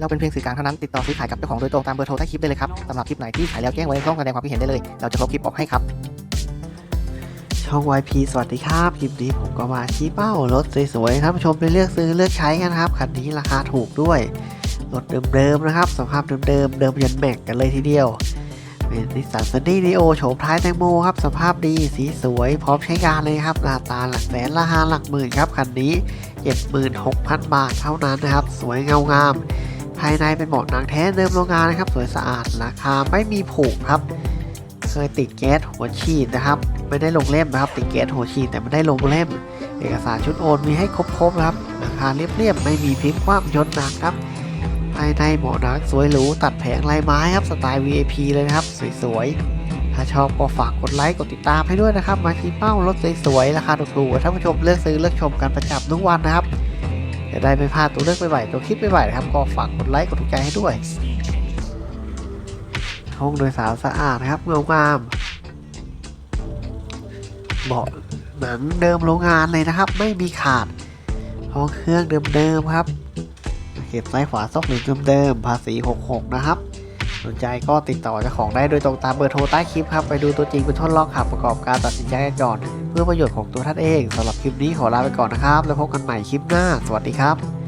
เราเป็นเพียงสื่อกลางเท่านั้นติดต่อซื้อขายกับเจ้าของโดยตรงตามเบอร์โทรใต้คลิปได้เลยครับสำหรับคลิปไหนที่ขายแล้วแจ้งไว้ในช่องแสดงความคิดเห็นได้เลย เราจะลบคลิปออกให้ครับ ช่อง YP สวัสดีครับ คลิปนี้ผมก็มาชี้เป้ารถสวยๆท่านผู้ชมไปเลือกซื้อเลือกใช้กันครับคันนี้ราคาถูกด้วยรถเดิมๆนะครับสภาพเดิมๆเดิมยันแม็กกันเลยทีเดียวเป็นนิสสันซันนี่ดีโอโฉมท้ายแตงโมครับสภาพดีสีสวยพร้อมใช้งานเลยครับหน้าตาหลักแสนราคาหลักหมื่นครับคันนี้ 76,000 บาทเท่านั้นนะครับ สวยเงางาม ภายในเป็นเบาะหนังแท้เดิมโรงงานนะครับ สวยสะอาดราคาไม่มีผูกครับ เคยติดแก๊สหัวฉีดนะครับ ไม่ได้ลงเล่มนะครับ ติดแก๊สหัวฉีดแต่ไม่ได้ลงเล่ม เอกสารชุดโอนมีให้ครบๆนะครับราคาเรียบๆไม่มีพลิกคว่ำยนต์หนักครับภายในหมอหนังสวยหรูตัดแผงลายไม้ครับสไตล์ VIP เลยนะครับสวยๆถ้าชอบก็ฝากกดไลค์กดติดตามให้ด้วยนะครับ มาที่เป้ารถสวยๆราคาถูกๆท่านผู้ชมเลือกซื้อเลือกชมกันประจำทุกวันนะครับ จะได้ไม่พลาดตัวเลือกใหม่ๆตัวคลิปใหม่ๆนะครับ ก็ฝากกดไลค์กดถูกใจให้ด้วย ห้องโดยสารสะอาดนะครับเงางามเบาะหนังเดิมโรงงานเลยนะครับ ไม่มีขาด ห้องเครื่องเดิมๆครับเข็บซ้ายขวาซอกหนึ่งเดิมๆภาษี 66 นะครับ สนใจก็ติดต่อเจ้าของได้โดยตรงตามเบอร์โทรใต้คลิปครับ ไปดูตัวจริงเป็นทดลองขับประกอบการตัดสินใจกันก่อน เพื่อประโยชน์ของตัวท่านเองสำหรับคลิปนี้ขอลาไปก่อนนะครับ แล้วพบกันใหม่คลิปหน้า สวัสดีครับ